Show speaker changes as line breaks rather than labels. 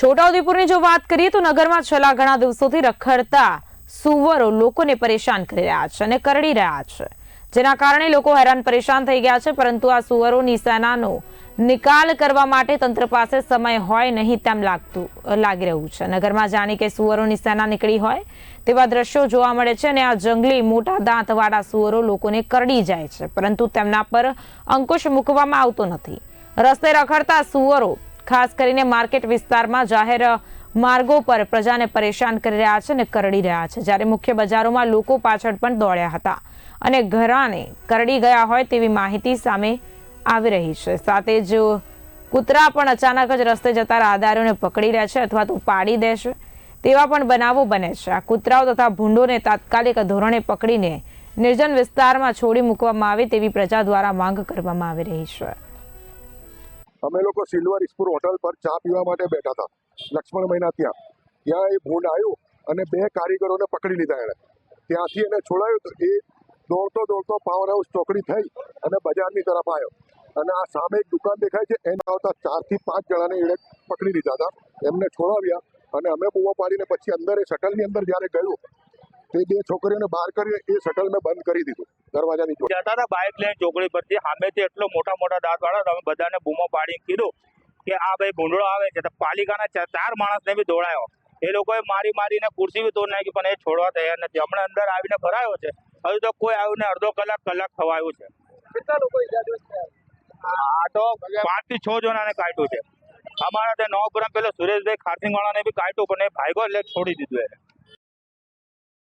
છોટાઉદેપુરની જો વાત કરીએ તો નગરમાં છેલ્લા ઘણા દિવસોથી રખડતા સુવરો લોકોને પરેશાન કરી રહ્યા છે અને કરડી રહ્યા છે. જેના કારણે લોકો હેરાન પરેશાન થઈ ગયા છે, પરંતુ આ સુવરોની સેનાનો નિકાલ કરવા માટે તંત્ર પાસે સમય હોય નહીં તેમ લાગતું, લાગી રહ્યું છે. નગરમાં જાણી કે સુવરોની સેના નીકળી હોય તેવા દ્રશ્યો જોવા મળે છે અને આ જંગલી મોટા દાંતવાળા સુવરો લોકોને કરડી જાય છે, પરંતુ તેમના પર અંકુશ મૂકવામાં આવતો નથી. રસ્તે રખડતા સુવરો ખાસ કરીને માર્કેટ વિસ્તારમાં જાહેર માર્ગો પર પ્રજાને પરેશાન કરી રહ્યા છે અને કરડી રહ્યા છે. જ્યારે મુખ્ય બજારોમાં લોકો પાછળ પણ દોડ્યા હતા અને ઘરાને કરડી ગયા હોય તેવી માહિતી સામે આવી રહી છે. સાથે જ કૂતરા પણ અચાનક જ રસ્તે જતા રાહદારીઓને પકડી લે છે અથવા તો પાડી દે છે. તેવા પણ બનાવો બને છે. આ કૂતરાઓ તથા ભૂંડોને તાત્કાલિક ધોરણે પકડીને નિર્જન વિસ્તારમાં છોડી મૂકવામાં આવે તેવી પ્રજા દ્વારા માંગ કરવામાં આવી રહી છે.
અમે લોકો સિલ્વર સ્પૂર હોટલ પર ચા પીવા માટે બેઠા હતા. લક્ષ્મણ મહિના ત્યાં. ત્યાં એ ભૂંડ આવ્યું અને બે કારીગરોને પકડી લીધા એણે. ત્યાંથી એને છોડાયું એ દોડતો દોડતો પાવર હાઉસ ચોકડી થઈ અને બજારની તરફ આવ્યો. અને આ સામે એક દુકાન દેખાય છે, એના આવતા ચારથી પાંચ જણાને એણે પકડી લીધા હતા. એમને છોડાવ્યા અને અમે બૂમો પાડીને પછી અંદર એ શટલની અંદર જ્યારે ગયું તે બે છોકરીઓને બહાર કરીને એ શટલ મેં બંધ કરી દીધું દરવાજાની જોડે
જતા હતા બાઇક લઈને ચોકડી પરથી. સામેથી એટલો મોટા મોટા દાંત વાળા અમે બધાને બૂમો પાડીને કીધું કે આ ભાઈ ભૂંડળો આવે છે. તો પાલિકાના ચાર માણસને બી દોડાયો. એ લોકોએ મારી મારીને ખુરશી બી તોડી નાખી પણ એ છોડવા તૈયાર નથી. હમણાં અંદર આવીને ભરાયો છે. હજુ તો કોઈ આવીને ને અડધો કલાક કલાક થવાયું છે.
કેટલા લોકો
આ તો પાંચથી છ જણાને કાઢ્યું છે. અમારા ત્યાં નવપુરા પેલો સુરેશભાઈ ખારસિંગ વાળાને બી કાઢ્યું પણ એ ભાઈગો એટલે છોડી દીધું એને.